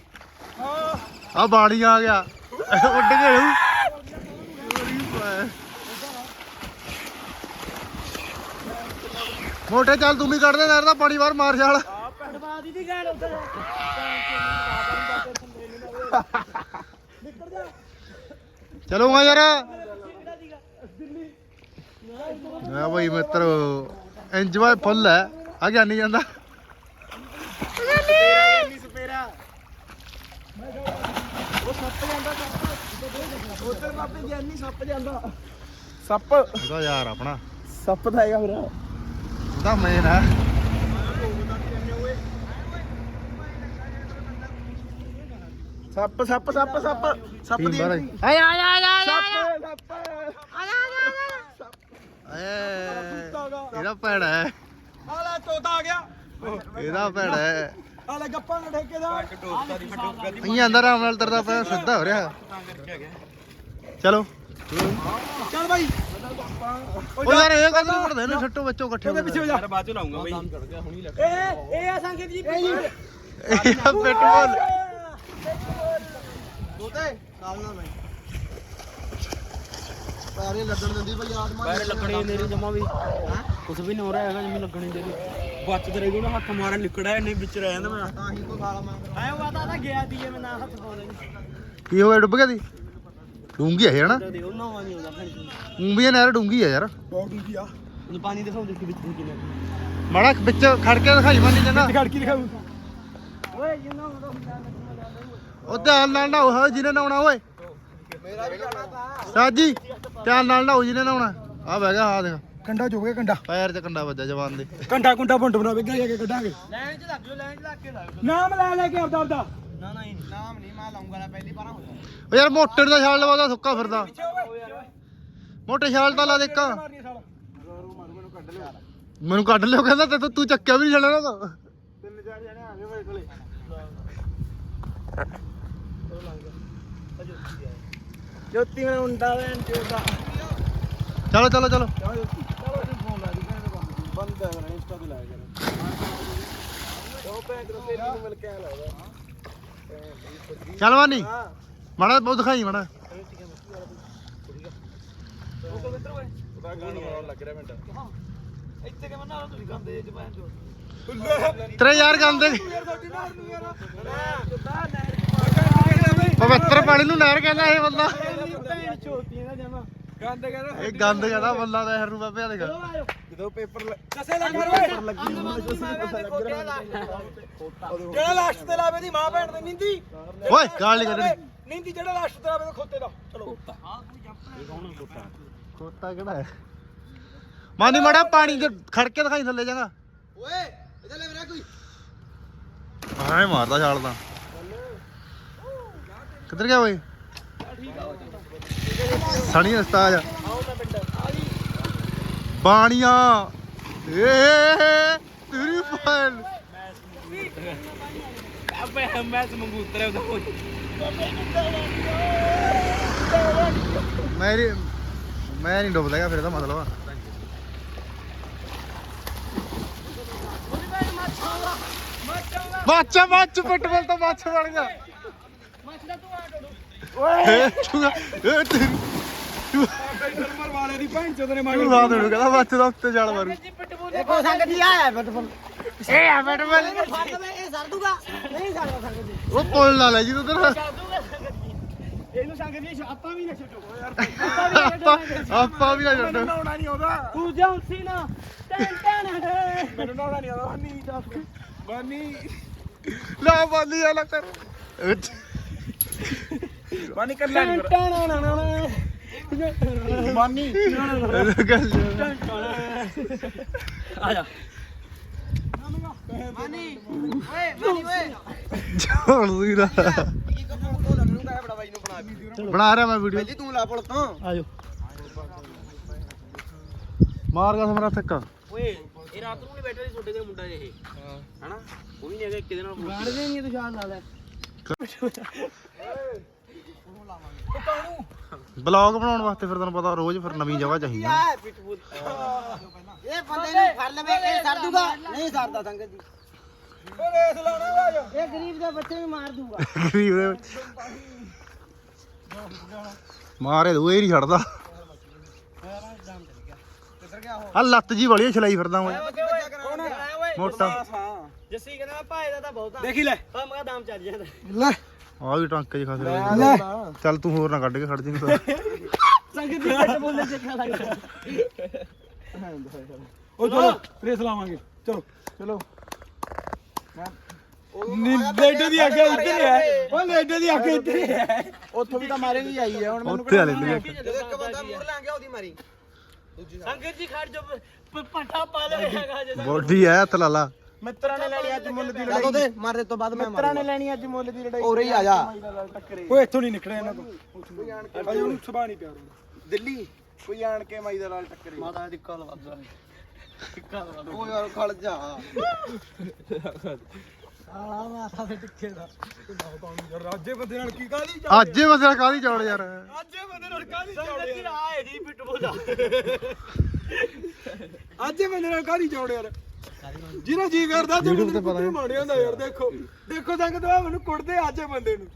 ਆ ਬਾਣੀ ਆ ਗਿਆ। ਉੱਡ ਗਏ ਮੋਟੇ ਚੱਲ ਤੂੰ ਵੀ ਕੱਢ ਦੇ ਨਹਿਰ ਦਾ ਪਾਣੀ ਬਾਹਰ ਮਾਰ ਛਾਲ। ਦਬਾ ਦੀ ਦੀ ਗਾਲ ਉੱਧਰ ਚਲੋ ਆ ਯਾਰ। ਆ ਬਈ ਮਿੱਤਰ ਇੰਜੋਏ ਫੁੱਲ ਹੈ। ਆ ਗਿਆ ਨਹੀਂ ਜਾਂਦਾ। ਨਹੀਂ ਸਪੇਰਾ ਉਹ ਸੱਪ। ਜਾਂਦਾ ਸੱਪ ਉੱਧਰ ਬਾਬੇ ਗਿਆਨੀ ਸੱਪ ਜਾਂਦਾ ਸੱਪ ਉਹਦਾ ਯਾਰ ਆਪਣਾ। ਸੱਪ ਤਾਂ ਹੈਗਾ ਫਿਰ ਉਹਦਾ ਮੇਨ ਹੈ। ਸੱਪ ਸੱਪ ਸੱਪ ਸੱਪ। ਸੱਪ ਦੀ ਬਾਹਰ entry। ਆਇਆ ਆਇਆ ਆਇਆ ਸੱਪ ਸੱਪ। ਇਹਦਾ ਭੈੜਾ ਹੈ। ਆਲਾ ਤੋਤਾ ਆ ਗਿਆ। ਇਹਦਾ ਭੈੜਾ ਹੈ। ਆਲੇ ਗੱਪਾਂ ਦੇ ਠੇਕੇ ਦਾ। ਨਹੀਂ ਅੰਦਰ ਆਰਾਮ ਨਾਲ ਤਰਦਾ ਪਿਆ ਸਿੱਧਾ ਹੋ ਰਿਹਾ। ਚਲੋ। ਚੱਲ ਬਾਈ। ਉਹ ਯਾਰ ਇਹ ਕਦ ਨੂੰ ਮੁੜਦੇ ਨੇ ਛੱਟੋ ਬੱਚੋ ਇਕੱਠੇ ਹੋ ਪਿੱਛੇ ਹੋ ਜਾ। ਬਾਅਦ ਚ ਲਾਉਂਗਾ ਬਾਈ। ਇਹ ਇਹ ਆ ਸੰਗਤ ਜੀ। ਇਹ ਜੀ। ਇਹ ਪੈਟਰੋਲ ਬਾਹਰ ਲੱਗਣੀ ਮੇਰੀ ਜਮਾ ਵੀ। ਕੁਝ ਵੀ ਨਹੀਂ ਹੋ ਰਿਹਾ ਹੈਗਾ ਜਿਵੇਂ ਲੱਗਣੀ ਤੇਰੀ। ਬੱਚ ਤੇ ਰਹੀ ਨਾ ਹੱਥ ਮਾਰਨ ਲਿਕੜਾ ਨਹੀਂ ਵਿੱਚ ਰਹਿ ਜਾਂਦਾ ਮੈਂ। ਤਾਂ ਹੀ ਕੋ ਗਾਲ ਮਾਰ ਆਇਆ ਵਾਦਾ ਤਾਂ ਗਿਆ ਦੀ ਮੈਂ ਨਾ ਹੱਥ ਪਾਉਣਾ ਕੀ ਹੋ ਗਿਆ ਡੁੱਬ ਗਿਆ ਦੀ ਡੂੰਗੀ ਹੈ ਹਨਾ? ਦੇ ਉਹ ਨਾ ਨਹੀਂ ਹੁੰਦਾ ਭੈਣ ਉਂਬੀਆਂ ਨਹਿਰ ਡੂੰਗੀ ਹੈ ਯਾਰ। ਬਹੁਤ ਡੂੰਗੀ ਆ। ਉਹ ਪਾਣੀ ਦਿਖਾਉਂਦੇ ਕਿ ਵਿੱਚ ਕਿੰਨਾ ਮਾੜਾ ਵਿੱਚ ਖੜ ਕੇ ਦਿਖਾਈ ਮੰਨੀ ਚੰਗਾ ਖੜ ਕੇ ਦਿਖਾਉ ਓਏ ਜਿੰਨਾ ਹੁੰਦਾ ਹੁੰਦਾ। ਉਹ ਧਿਆਨ ਨਾਲ ਨਾ ਉਹ ਜਿਹਨੇ ਨਹਾਉਣਾ ਓਏ। ਮੇਰਾ ਵੀ ਜਾਣਾ ਤਾਂ ਸਾਜੀ ਧਿਆਨ ਨਾਲ ਨਹਾਓ ਜਿਹਨੇ ਨਹਾਉਣਾ। ਆ ਬਹਿ ਗਿਆ ਆ ਦੇਖ। ਕੰਡਾ ਚੁੱਕ ਗਿਆ ਕੰਡਾ। ਪੈਰ 'ਚ ਕੰਡਾ ਵੱਜਾ ਜਵਾਨ ਦੇ। ਕੰਡਾ ਕੁੰਡਾ ਪੁੰਡ ਬਣਾ ਵੇਗਾ ਜਾ ਕੇ ਕੱਢਾਂਗੇ। ਲੈਣ ਚ ਲੱਗ ਜੋ ਲੈਣ ਚ ਲੱਗ ਕੇ ਲੱਗ ਨਾਮ ਲੈ ਲੈ ਕੇ ਆਪਦਾ ਆਪਦਾ। ਨਾ ਨਾ ਨਾਮ ਨਹੀਂ ਮੈਂ ਲਾਉਂਗਾ ਨਾ ਪਹਿਲੀ ਵਾਰ ਹੋਇਆ ਓ ਯਾਰ ਮੋਟੇ ਨੂੰ ਤਾਂ ਛਾਲ ਲਵਾਦਾ ਸੁੱਕਾ ਫਿਰਦਾ। ਮੋਟੇ ਛਾਲ ਤਾਂ ਲਾ ਦੇ ਇੱਕ। ਮੈਨੂੰ ਕੱਢ ਲਿਓ ਕਹਿੰਦਾ ਤੇ ਤੂੰ ਚੱਕਿਆ ਵੀ ਨਹੀਂ ਛੱਡਣਾ ਤਾਂ ਤਿੰਨ ਚਾਰ ਜਣੇ ਆ ਗਏ ਮੇਰੇ ਕੋਲੇ। ਜੋਤੀ ਮੈਂ ਹੁੰਦਾ ਲੈਣ ਚੋਦਾ ਚਲੋ ਚਲੋ ਚਲੋ ਬੰਦ ਹੈ ਨਾ ਇੰਸਟਾ ਤੇ ਲਾਇਆ ਕਰ ਉਹ ਪੈਂਟ ਨੂੰ ਤੇਰੀ ਨੂੰ ਮਿਲ ਕੇ ਆ ਲੱਗਦਾ ਚੱਲ ਵਾਨੀ ਮਾੜਾ ਬਹੁਤ ਦਿਖਾਈ ਮਾੜਾ ਉਹ ਪਵਿੱਤਰ ਓਏ ਉਹਦਾ ਗਾਣਾ ਬਣਾਉਣ ਲੱਗ ਰਿਹਾ ਮਿੰਟ ਇੱਥੇ ਕਿਵੇਂ ਨਾਲ ਤੁਸੀਂ ਗੰਦੇ ਪੈਣ ਚੋ ਤੇਰੇ ਯਾਰ ਗੰਦੇ ਯਾਰ ਸਾਡੀ ਨਾਲ ਨੂੰ ਯਾਰ ਕਿੱਦਾਂ ਨਹਿਰ ਪਵਿੱਤਰ ਪਾਣੀ ਨੂੰ ਨਹਿਰ ਕਹਿੰਦਾ ਇਹ ਬੰਦਾ। ਭੈਣ ਚੋਤੀ ਨਾ ਜਮਾ ਗੰਦ ਕਹਿੰਦਾ ਇਹ ਗੰਦ ਕਹਿੰਦਾ ਬੰਦਾ ਦਾ ਹਰੂ ਬਾਬਿਆ ਦੇਖ ਜਦੋਂ ਪੇਪਰ ਕਸੇ ਲੱਗ ਰਿਹਾ ਲੱਗੀ ਜਿਹੜਾ ਲਾਸਟ ਤੇ ਲਾਵੇ ਦੀ ਮਾਂ ਭੈਣ ਦੀ ਨਿੰਦੀ। ਓਏ ਗਾਲ ਨਹੀਂ ਕੱਢਣੀ। ਨਿੰਦੀ ਜਿਹੜਾ ਲਾਸਟ ਤੇ ਲਾਵੇ ਖੋਤੇ ਦਾ। ਚਲੋ। ਖੋਤਾ ਕਿਹੜਾ ਹੈ? ਮਾਨੀ ਮਾੜਾ ਪਾਣੀ ਦੇ ਖੜ ਕੇ ਦਿਖਾਈ ਥੱਲੇ ਜਾਗਾ ਓਏ ਇਹਦੇ ਲੈ ਮੇਰਾ ਕੋਈ। ਹਾਂ ਮਾਰਦਾ ਛਾਲ ਤਾਂ। ਕਿੱਧਰ ਗਿਆ ਓਏ? ਸਣੀ ਰਸਤਾ ਬਾਣੀਆਂ। ਏ ਤੇਰੀ ਫਾਈਲ ਅਬੇ ਮੈਂ ਮੰਗੂ ਉਤਰੇ ਉਹਦੇ ਮੇਰੀ ਮੈਂ ਨਹੀਂ ਡੁੱਬਦਾ ਹੈਗਾ, ਫਿਰ ਇਹਦਾ ਮਤਲਬ ਆ। ਮਾਛਾ ਮਾਛ ਪਿੱਟਬਲ ਤਾਂ ਮਾਛ ਬਣ ਗਿਆ। ਓਏ ਤੂੰ ਏ ਤੇਰੀ ਨਰਮਲ ਵਾਲੇ ਦੀ ਭੈਣ ਚੋਦ ਨੇ ਤੂੰ ਰਾਤ ਨੂੰ ਕਹਿੰਦਾ ਮਾਛ ਦਾ ਉੱਤੇ ਜਾਲ ਮਾਰੂ ਦੇਖੋ ਸੰਗਤ ਜੀ ਆਇਆ ਬਿਟਫੁਲ ਇਹ ਆ ਪਿੱਟਬਲ ਇਹ ਸਰ ਦੂਗਾ ਨਹੀਂ ਸਰਦਾ ਸੰਗਤ ਜੀ ਉਹ ਪੁੱਲ ਲਾ ਲੈ ਜੀ ਤੂੰ ਉਧਰ ਇਹਨੂੰ ਸੰਗਤ ਜੀ ਆਪਾਂ ਵੀ ਨਾ ਛੱਡੋ ਆਪਾਂ ਆਪਾਂ ਵੀ ਨਾ ਛੱਡ ਨਹਾਉਣਾ ਨਹੀਂ ਆਉਂਦਾ ਤੂੰ ਜਾਂਸੀ ਨਾ ਟੈਨ ਟੈਨ ਮੈਨੂੰ ਨਹਾਉਣਾ ਨਹੀਂ ਆਉਂਦਾ ਨਹੀਂ ਦੱਸ ਬਾਨੀ ਲਾ ਬਾਲੀ ਆ ਲਾ ਕਰ। ਬਾਨੀ ਕੱਲਾ ਨਹੀਂ ਟੈਨ ਨਾ ਨਾ ਬਾਨੀ ਗੱਲ ਆ ਜਾ ਬਾਨੀ ਓਏ ਬਾਨੀ ਓਏ। ਜੋੜ ਦੂਈ ਦਾ ਕੀ ਕਪੂਰ ਤੋਂ ਮੈਨੂੰ ਕਹਿ ਬੜਾ ਬਾਈ ਨੂੰ। ਬਣਾ ਬਣਾ ਰਿਹਾ ਮੈਂ ਵੀਡੀਓ ਪਹਿਲੀ ਤੂੰ ਲਾ ਪੁਲ ਤੋਂ। ਆਜੋ। ਮਾਰ ਗਾ ਮੇਰਾ ਥੱਕਾ ਓਏ ਇਹ ਰਾਤ ਨੂੰ ਨਹੀਂ ਬੈਠਾ ਸੀ ਛੋਟੇ ਦੇ ਮੁੰਡਾ ਇਹ ਹਨਾ? ਉਹ ਵੀ ਨਹੀਂ ਹੈਗਾ ਇੱਕ ਦੇ ਨਾਲ ਗਾਣ ਦੇ ਨਹੀਂ ਤੂੰ ਸ਼ਾਨ ਲਾ ਲੈ ਬਲੌਗ ਬਣਾਉਣ ਵਾਸਤੇ ਫਿਰ ਤੈਨੂੰ ਪਤਾ ਰੋਜ਼ ਫਿਰ ਨਵੀਂ ਜਗ੍ਹਾ ਚਾਹੀਦੀ ਆ ਇਹ ਬੰਦੇ ਨੂੰ ਫੜ ਲਵੇ ਇਹ ਸਰ ਦੂਗਾ। ਨਹੀਂ ਸਰਦਾ ਸੰਗਤ ਜੀ। ਇਹ ਗਰੀਬ ਦੇ ਬੱਚੇ ਵੀ ਮਾਰ ਦੂਗਾ। <laughs> ਗਰੀਬ ਦੇ ਵਿੱਚ। ਮਾਰੇ ਦੂ ਇਹ ਨਹੀਂ ਛੱਡਦਾ। ਆ ਲੱਤ ਜੀ ਵਾਲੀ ਛਲਾਈ ਫਿਰਦਾ ਮੋਟਾ। ਜੱਸੀ ਕਹਿੰਦਾ ਭਾਈ ਦਾ ਤਾਂ ਬਹੁਤ ਆ। ਦੇਖੀ ਲੈ। ਆ ਮਗਾ ਦਾਮ ਚੱਲ ਜਾਂਦਾ। ਲੈ। ਆ ਵੀ ਟਾਂਕੇ ਚ ਖਾਸੇ ਲੱਗੇ। ਚੱਲ ਤੂੰ ਹੋਰ ਨਾ ਕੱਢ ਕੇ ਖੜ ਜੀ ਸੰਗਤ ਦੀ ਕੱਟ ਬੋਲਦੇ ਚੱਕਾ ਲੱਗਦਾ ਉਹ ਚਲੋ ਰੇਸ ਲਾਵਾਂਗੇ। ਚਲੋ ਚਲੋ। ਨੇਡੇ ਦੀ ਅੱਗੇ ਇੱਧਰ ਹੈ। ਉਹ ਨੇਡੇ ਦੀ ਅੱਗੇ ਇੱਧਰ ਹੈ। ਉੱਥੋਂ ਵੀ ਤਾਂ ਮਾਰੇਗੀ ਆਈ ਹੈ ਹੁਣ ਉੱਥੇ ਵਾਲੇ ਨੇ ਇੱਕ ਬੰਦਾ ਮੁੜ ਲਾਂਗੇ ਉਹਦੀ ਮਾਰੀ। ਸੰਗਤ ਜੀ ਖੜ ਜੋ ਪੱਠਾ ਪਾ ਲਵੇਗਾ ਜੇ ਬੋਡੀ ਐ ਹੱਥ ਲਾ ਲਾ। ਮਿੱਤਰਾਂ ਨੇ ਲੈਣੀ ਅੱਜ ਮੁੱਲ ਦੀ ਲੜਾਈ। ਦੇ ਮਾਰੇ ਤੋਂ ਬਾਅਦ ਮੈਂ ਮਿੱਤਰਾਂ ਨੇ ਲੈਣੀ ਅੱਜ ਮੁੱਲ ਦੀ ਲੜਾਈ। ਉਰੇ ਹੀ ਆ ਜਾ। ਓਏ ਇੱਥੋਂ ਨਹੀਂ ਨਿਕਲਿਆ ਇਹਨਾਂ ਤੋਂ। ਅਜੇ ਉਹਨੂੰ ਸੁਭਾ ਨਹੀਂ ਪਿਆਰ ਦਿੱਲੀ ਕੋਈ ਆਣ ਕੇ ਮਾਈ ਦਾ ਨਾਲ ਟੱਕਰੇ। ਮਾਤਾ ਦੀ ਕੱਲ ਵੱਜਦਾ ਉਹ ਯਾਰ ਖੜ ਜਾ। ਸਾਲਾ ਮਾਤਾ ਦੇ ਟਿੱਕੇ ਦਾ। ਰਾਜੇ ਬੰਦੇ ਨਾਲ ਕੀ ਕਾਹਦੀ ਅੱਜ ਹੀ ਮਸਲਾ ਕਾਹਦੀ ਚੌੜ ਯਾਰ? ਰਾਜੇ ਬੰਦੇ ਨਾਲ ਕਾਹਦੀ ਸੰਗਤ ਜੀ ਆਏ ਜੀ ਪਿੱਟਬੁਲ ਦਾ ਅੱਜ ਬੰਦੇ ਨਾਲ ਕਾਹਦੀ ਚੌੜ ਯਾਰ? ਜਿਹਨਾਂ ਜੀ ਕਰਦਾ ਤੇ ਬੰਦੇ ਨੂੰ ਮਾਣਿਆ ਹੁੰਦਾ ਯਾਰ ਦੇਖੋ। ਦੇਖੋ ਸੰਗਤ ਆ ਮੈਨੂੰ ਕੁੱਟਦੇ ਅੱਜ ਬੰਦੇ ਨੂੰ।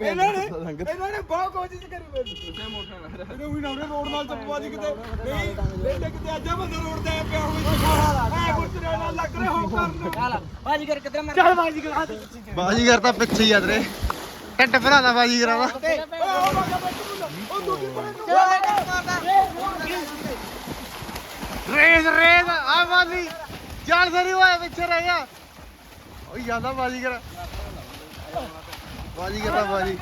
ਇਹਨਾਂ ਨੇ ਇਹਨਾਂ ਨੇ ਬਹੁਤ ਕੋਸ਼ਿਸ਼ ਕਰੀ ਮੈਨੂੰ ਇਹਨੇ ਵੀ ਨਾ ਰੋਡ ਨਾਲ ਚੱਪਵਾਦੀ ਕਿਤੇ। ਨਹੀਂ ਬੇਟੇ ਕਿਤੇ ਅੱਜ ਬੰਦੇ ਰੋਡ ਤੇ ਪਿਆ ਹੋਵੇ ਐ ਗੁੱਸਰੇ ਨਾਲ ਲੱਗ ਰਹੇ ਹੋ ਕਰਨ ਬਾਜੀ ਕਰ ਕਿਤੇ ਚੱਲ ਬਾਜੀ ਕਰ ਬਾਜੀ ਕਰਤਾ ਪਿੱਛੇ ਹੀ ਆ ਤੇਰੇ। ਟੱਟ ਭਰਾਦਾ ਬਾਜੀ ਕਰਾਵਾ ਉਹ ਦੂਜੀ ਪਾਸੇ ਰੇਸ ਰੇਸ ਆ ਬਾਜੀ ਚੱਲ ਸਰੀ ਹੋਏ ਪਿੱਛੇ ਰਹਿ ਗਿਆ ਓ ਜ਼ਿਆਦਾ ਬਾਜੀ ਕਰ। ਬਾਜੀ ਕਰਦਾ ਬਾਜੀ।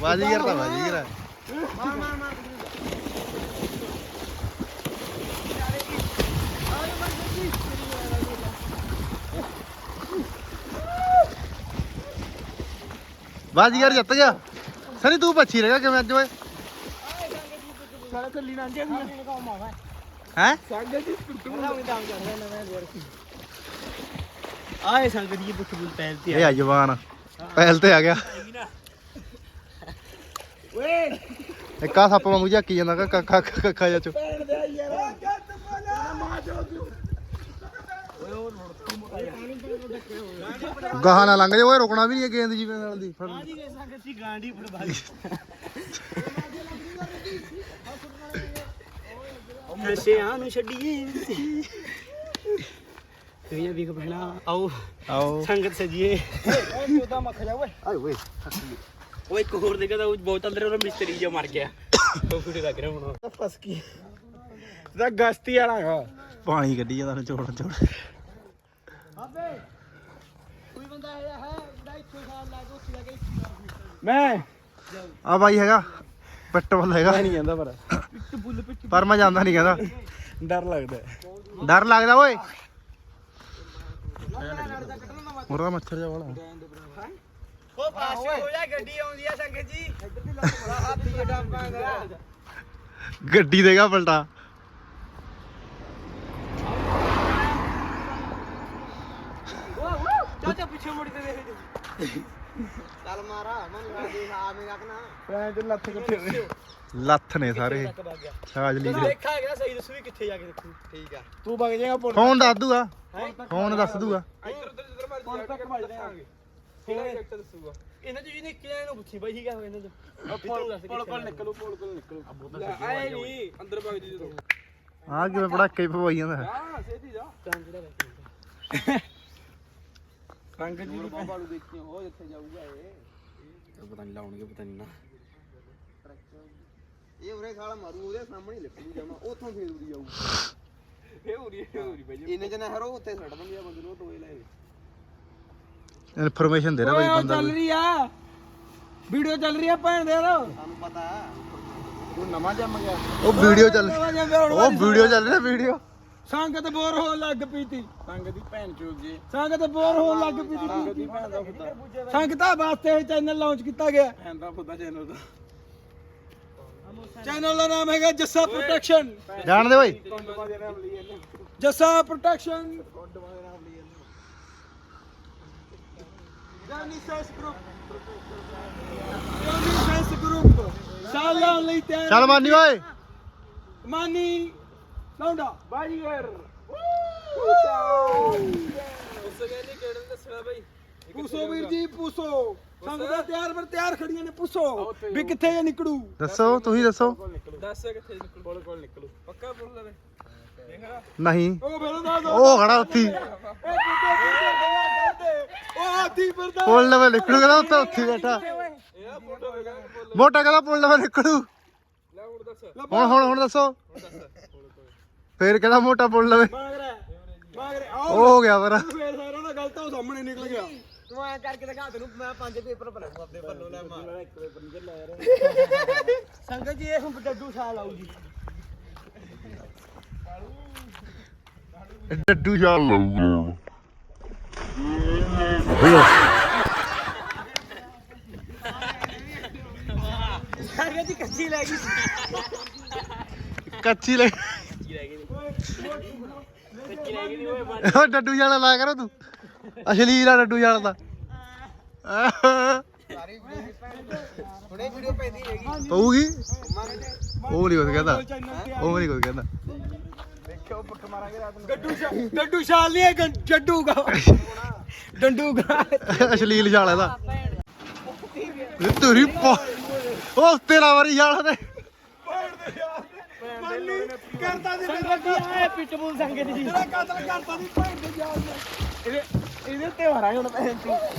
ਬਾਜੀ ਕਰਦਾ ਬਾਜੀ ਕਰ। ਬਾਜੀਗਰ ਜਿੱਤ ਗਿਆ ਸਨੀ ਤੂੰ ਪੱਛੀ ਰਹੇਗਾ ਕਿਵੇਂ ਅੱਜ ਓਏ? ਹੈ? ਆਏ ਸੰਗਤ ਜੀ ਪਿੱਟਬੁਲ ਪੈਰ ਤੇ ਇਹ ਆ ਜਵਾਨ। ਪਹਿਲ ਤੇ ਆ ਗਿਆ। ਓਏ। ਇੱਕ ਆ ਸੱਪ ਵਾਂਗੂ ਝਾਕੀ ਜਾਂਦਾ ਕੱਖਾ ਕੱਖਾ ਕੱਖਾ ਜਾ ਚੋ ਗਾਹਾਂ ਨਾ ਲੰਘ ਜਾ ਓਏ ਰੁਕਣਾ ਵੀ ਨਹੀਂ ਗੇਂਦ ਜੀ ਨਾਲ ਦੀ। ਫੜ ਬਾਜੀ ਗਏ ਸੰਗਤ ਜੀ ਗਾਂਡੀ ਫੁੱਟਬਾਲ ਨਸ਼ਿਆਂ ਨੂੰ ਛੱਡੀਏ ਤੁਸੀਂ ਵੀ ਬਣਾ ਆਓ। ਆਓ। ਸੰਗਤ ਸਜੀਏ। ਉਹਦਾ ਮੱਖ ਜਾ ਓਏ ਆਏ ਓਏ ਉਹ ਇੱਕ ਹੋਰ ਦੇਖਾ ਤਾਂ ਉਹ ਬਹੁਤ ਅੰਦਰ ਉਹ ਮਿਸਤਰੀ ਜਿਹਾ ਮਰ ਗਿਆ। ਉਹ ਕੁੜੀ ਲੱਗ ਰਿਹਾ ਹੁਣ। ਫਸ ਗਈ। ਦਾ ਗਸਤੀ ਵਾਲਾ ਹੈਗਾ। ਪਾਣੀ ਕੱਢੀ ਜਾਂਦਾ ਨੂੰ ਚੋੜ ਚੋੜ। ਕੋਈ ਬੰਦਾ ਇਹ ਹੈ ਜਿਹੜਾ ਇੱਥੇ ਸਾਲ ਲਾ ਕੇ ਉੱਥੇ ਜਾ ਕੇ ਮੈਂ। ਆ ਬਾਈ ਹੈਗਾ ਪਿੱਟ ਵੱਲ ਹੈਗਾ। ਨਹੀਂ ਜਾਂਦਾ ਪਰ। ਪਰ ਮੈਂ ਜਾਂਦਾ ਨਹੀਂ ਕਹਿੰਦਾ। ਡਰ ਲੱਗਦਾ। ਡਰ ਲੱਗਦਾ ਓਏ। ਮੁਰਗਾ ਮੱਛਰ ਜਾ ਵਾਲਾ। ਉਹ ਪਾਸੇ ਹੋ ਜਾ ਗੱਡੀ ਆਉਂਦੀ ਆ ਸੰਗਤ ਜੀ। ਗੱਡੀ ਦੇਗਾ ਪਲਟਾ। ਚਾਚਾ ਪਿੱਛੇ ਮੁੜ ਕੇ ਦੇਖ। ਚੱਲ ਮਾਰਾ ਮਨ ਲਾ ਦੇ ਆ ਮੈਂ ਰੱਖਣਾ ਭੈਣ ਚ ਲੱਥ ਕਿੱਥੇ ਹੋਏ ਲੱਥ ਨੇ ਸਾਰੇ। ਛਾਜਲੀ ਦੇ ਦੇਖਾ ਗਿਆ? ਸਹੀ ਦੱਸੂ ਵੀ ਕਿੱਥੇ ਜਾ ਕੇ ਦੇਖੂ। ਠੀਕ ਆ। ਤੂੰ ਵਗ ਜਾਏਗਾ ਪੁੱਲ ਫੋਨ ਦੱਸ ਦੂਗਾ। ਫੋਨ ਦੱਸ ਦੂਗਾ। ਪੁੱਲ ਤੱਕ ਵਗ ਜਾਏਗਾ। ਇਹਨਾਂ ਚ ਜੀ ਨੇ ਕਿਹਾ ਨੂੰ ਪੁੱਛੀ ਬਾਈ ਠੀਕ ਆ ਇਹਨਾਂ ਚ ਪੁੱਲ ਕੋਲ ਨਿਕਲੂ ਪੁੱਲ ਕੋਲ ਨਿਕਲੂ। ਆਏ ਨਹੀਂ ਅੰਦਰ ਵਗ ਜੀ ਜਦੋਂ ਆ ਕਿਵੇਂ ਪੜਾਕੇ ਪਵਾਈ ਜਾਂਦਾ। ਹਾਂ ਸੇਧੀ ਜਾ। <laughs> ਰੰਗ ਜੀ। ਨੂੰ ਬਾਬਾ ਨੂੰ ਦੇਖੀ ਉਹ ਜਿੱਥੇ ਜਾਊਗਾ ਇਹ। ਪਤਾ ਨਹੀਂ ਲਾਉਣਗੇ ਪਤਾ ਨਹੀਂ ਨਾ। ਇਹ ਉਰੇ ਸਾਲਾ ਮਾਰੂ ਉਹਦੇ ਸਾਹਮਣੇ ਲਿਖੂ ਜਾਵਾਂ ਉੱਥੋਂ ਫੇਰ ਉਰੀ ਜਾਊ ਇਹ ਉਰੀ ਇਹ ਉਰੀ ਭਾਈ ਇਹਨੇ ਚ ਨਾ ਹਰੋ ਉੱਤੇ ਛੱਡ ਦਿੰਦੀ ਆ ਬੰਦੇ ਨੂੰ ਉਹ ਟੋਏ ਲੈ ਇਨਫੋਰਮੇਸ਼ਨ ਦੇ ਰਿਹਾ ਬਾਈ ਬੰਦਾ ਚੱਲ। ਰਹੀ ਆ। ਵੀਡੀਓ ਚੱਲ ਰਹੀ ਆ ਭੈਣ ਦੇ ਯਾਰ ਸਾਨੂੰ ਪਤਾ ਉਹ ਨਵਾਂ ਜੰਮ ਗਿਆ। ਉਹ ਵੀਡੀਓ ਚੱਲ ਉਹ ਵੀਡੀਓ ਚੱਲ ਰਿਹਾ ਵੀਡੀਓ। ਸੰਗਤ ਬੋਰ ਹੋਣ ਲੱਗ ਪਈ ਤੀ। ਸੰਗਤ ਦੀ ਭੈਣ ਚੋਗੇ ਸੰਗਤ ਬੋਰ ਹੋਣ ਲੱਗ ਪਈ ਤੀ। ਸੰਗਤ ਦੀ ਭੈਣ ਦਾ ਫੁੱਦਾ ਸੰਗਤਾਂ ਵਾਸਤੇ ਇਹ ਚੈਨਲ ਲਾਂਚ ਕੀਤਾ ਗਿਆ। ਭੈਣ ਦਾ ਫੁੱਦਾ ਚੈਨਲ ਦਾ। ਚੈਨਲ ਦਾ ਨਾਮ ਹੈਗਾ ਜੱਸਾ ਪ੍ਰੋਟੈਕਸ਼ਨ ਜਾਣਦੇ ਓਏ Jassa protection Jani sense group Jani sense group ਸਾਲਾਂ ਲਈ ਤਿਆਰ। ਚੱਲ ਮਾਨੀ ਓਏ। ਮਾਨੀ ਲੌਂਡਾ ਬਾਜੀਗਰ। ਪੂਸੋ ਵੀਰ ਜੀ ਪੂਸੋ ਸੰਗਦਾ ਤਿਆਰ ਪਰ ਤਿਆਰ ਖੜੀਆਂ ਨੇ ਪੂਸੋ ਵੀ ਕਿੱਥੇ ਇਹ ਨਿਕੜੂ। ਦੱਸੋ ਤੁਸੀਂ ਦੱਸੋ। ਦੱਸ ਕਿੱਥੇ ਨਿਕਲੂ। ਕੋਲ ਕੋਲ ਨਿਕਲੂ। ਪੱਕਾ ਬੋਲ ਲਵੇ ਨਹੀਂ। ਉਹ ਫਿਰ ਦੱਸ। ਉਹ ਖੜਾ ਉੱਥੇ ਹੀ। ਉਹ ਹਾਥੀ ਫਿਰਦਾ ਪੁੱਲ ਲਵੇ ਨਿਕਲੂ ਕਹਿੰਦਾ ਉੱਥੇ ਬੈਠਾ। ਮੋਟਾ ਕਹਿੰਦਾ ਪੁੱਲ ਲਵੇ ਨਿਕਲੂ। ਹੁਣ ਹੁਣ ਹੁਣ ਦੱਸੋ। ਫੇਰ ਕਹਿੰਦਾ ਮੋਟਾ ਪੁੱਲ ਲਵੇ? ਉਹ ਹੋ ਗਿਆ ਪਰ। ਫੇਰ ਸਾਰਾ ਦਾ ਗਲਤ ਉਹ ਸਾਹਮਣੇ ਨਿਕਲ ਗਿਆ। ਤੂੰ ਐ ਕਰਕੇ ਦਿਖਾ ਤੈਨੂੰ ਮੈਂ ਪੰਜ ਪੇਪਰ ਬਣਾਉਂਗਾ ਆਪਣੇ ਪੱਲੋਂ ਲੈ ਮਾਰ। ਸੰਗਤ ਜੀ ਇਹ ਹੁਣ ਡੱਡੂ ਸਾਲ ਆਊ ਜੀ ਡੱਡੂ ਜਾ ਸੰਗਤ ਜੀ ਕੱਚੀ ਲੈ ਗਈ। ਕੱਚੀ ਲੈ ਨੀ ਉਹ ਡੱਡੂ ਜਾਲਾ ਲਾ ਕਰੋ ਤੂੰ। ਅਸ਼ਲੀਲ ਆ ਡੱਡੂ ਜਾਲ ਦਾ ਹੁਣੇ ਵੀਡੀਓ ਪੈਂਦੀ ਹੈਗੀ ਪਊਗੀ? ਉਹ ਨਹੀਂ ਕੁਝ ਕਹਿੰਦਾ। ਉਹ ਨਹੀਂ ਕੁਝ ਕਹਿੰਦਾ। ਡੱਡੂ ਸ਼ਾ ਡੱਡੂ ਸ਼ਾਲ ਨਹੀਂ ਹੈ ਗੰ- ਜੱਡੂ ਗਾ। ਡੰਡੂ ਗਾ ਅਸ਼ਲੀਲ ਜਾਲ ਇਹਦਾ। ਇਹ ਤੇਰੀ ਪਾ ਉਹ ਤੇਰਾ ਵਾਰੀ ਜਾਲ ਤੇ। ਕਰਤਾ ਦੀ ਲੱਗੀ ਆਏ ਪਿੱਟਬੁਲ ਸੰਗੇ ਦੀ। ਜਿਹੜਾ ਕਤਲ ਕਰਤਾ ਦੀ ਭੈਣ ਦੇ ਯਾਰ ਨੇ ਇਹਦੇ ਇਹਦੇ ਤੇ ਹਰਾਂਗੇ ਹੁਣ ਪੈਸੇ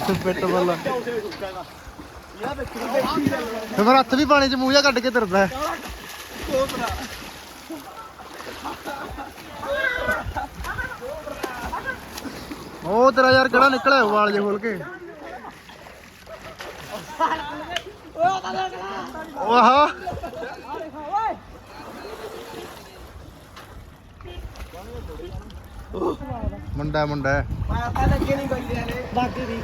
ਤੂੰ ਪਿੱਟ ਬੱਲਾ ਤੇ ਮੇਰਾ ਹੱਥ ਵੀ ਪਾਣੀ ਚ ਮੂੰਹ ਜਾ ਕੱਢ ਕੇ ਤੁਰਦਾ ਹੈ। ਉਹ ਤੇਰਾ ਯਾਰ ਕਿਹੜਾ ਨਿਕਲਿਆ ਵਾਲ ਜੇ ਖੋਲ ਕੇ? ਵਾਹ ਮੁੰਡਾ ਮੁੰਡਾ। ਦੀ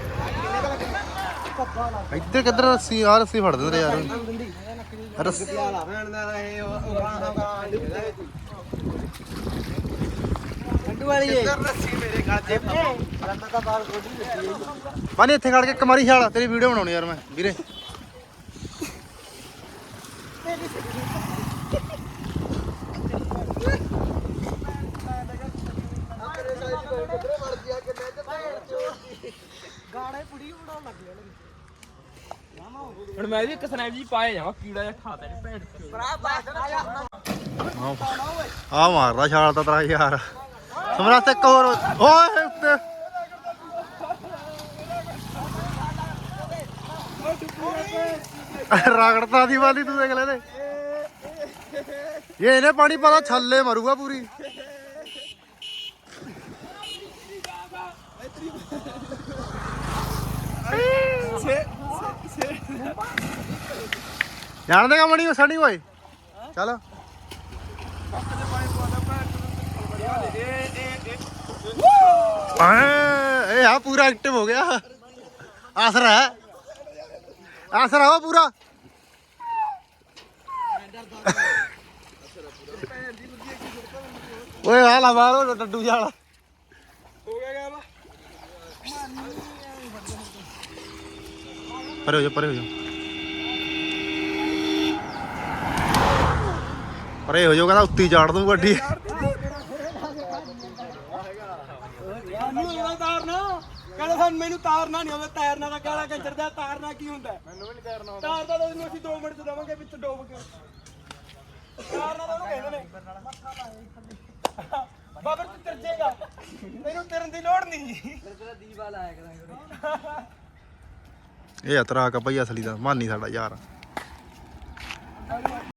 ਇੱਧਰ ਕਿੱਧਰ ਰੱਸੀ ਆ ਰੱਸੀ ਫੜ ਦਿੰਦੇ ਯਾਰ। ਰੱਸੀ ਡੰਡੂ ਵਾਲੀ ਰੱਸੀ ਮੇਰੇ ਗਲ ਤੇ ਪਾਣੀ ਇੱਥੇ ਖੜ ਕੇ ਕਮਾਰੀ ਛਾਲ ਤੇਰੀ ਵੀਡੀਓ ਬਣਾਉਣੀ ਯਾਰ ਮੈਂ ਵੀਰੇ। ਹੁਣ ਮੈਂ ਵੀ ਇੱਕ ਸਨੈਪ ਜੀ ਪਾਏ ਜਾਵਾਂ, ਕੀੜਾ ਜਿਹਾ ਖਾਤਾ ਨਹੀਂ ਭੈਣ ਆ ਮਾਰਦਾ ਛਾਲ ਤਾਂ ਤੇਰਾ ਯਾਰ। ਸਮਰਾਤ ਇੱਕ ਹੋਰ। ਓਏ, ਉੱਤੇ। ਰਗੜਤਾ ਦੀ ਵਾਲੀ ਤੂੰ ਦੇਖ ਲੈ ਤੇ ਇਹ ਇਹਨੇ ਪਾਣੀ ਪਤਾ, ਛੱਲੇ ਮਰੂਗਾ ਪੂਰੀ। ਜਾਣਦੇ ਕਾ ਮਣੀ ਸਣੀ ਓਏ। ਚੱਲ। ਇਹ ਆ ਪੂਰਾ ਐਕਟਿਵ ਹੋ ਗਿਆ। ਆਸਰਾ ਹੈ। ਆਸਰਾ ਹੋ ਪੂਰਾ। ਓਏ, ਆ ਲਾ ਮਾਰੋ ਡੱਡੂ ਜਾਲਾ ਹੋ ਗਿਆ ਗਾ ਵਾ ਪਰੇ ਹੋ ਜਾ ਪਰੇ ਹੋ ਜਾ ਪਰੇ ਹੋ ਜਾ ਕਹਿੰਦਾ ਉੱਤੀ ਚਾੜ ਦੂੰ ਗੱਡੀ ਮੈਨੂੰ ਤਾਰਨਾ ਕਹਿੰਦਾ ਸਾਨੂੰ ਮੈਨੂੰ ਤਾਰਨਾ ਨਹੀਂ ਆਉਂਦਾ ਤੈਰਨਾ ਦਾ ਕਾਲਾ ਕੰਜਰ ਦਾ ਤਾਰਨਾ ਕੀ ਹੁੰਦਾ ਮੈਨੂੰ ਵੀ ਨਹੀਂ। ਤੈਰਨਾ ਆਉਂਦਾ ਤਾਰਨਾ ਤਾਂ ਉਹਨੂੰ ਅਸੀਂ 2 ਮਿੰਟ ਚ ਦਵਾਂਗੇ ਵਿੱਚ ਡੋਬ ਕੇ ਤਾਰਨਾ ਤਾਂ ਉਹਨੂੰ ਕਹਿੰਦੇ ਨੇ ਬਾਬਰ ਤੂੰ ਤਰ ਜਾਏਗਾ ਤੈਨੂੰ ਤਰਨ ਦੀ ਲੋੜ ਨਹੀਂ <laughs> ਇਹ ਅਤਰਾ ਕਾ ਭਈ ਅਸਲੀ ਦਾ ਮਾਨੀ ਸਾਡਾ ਯਾਰ।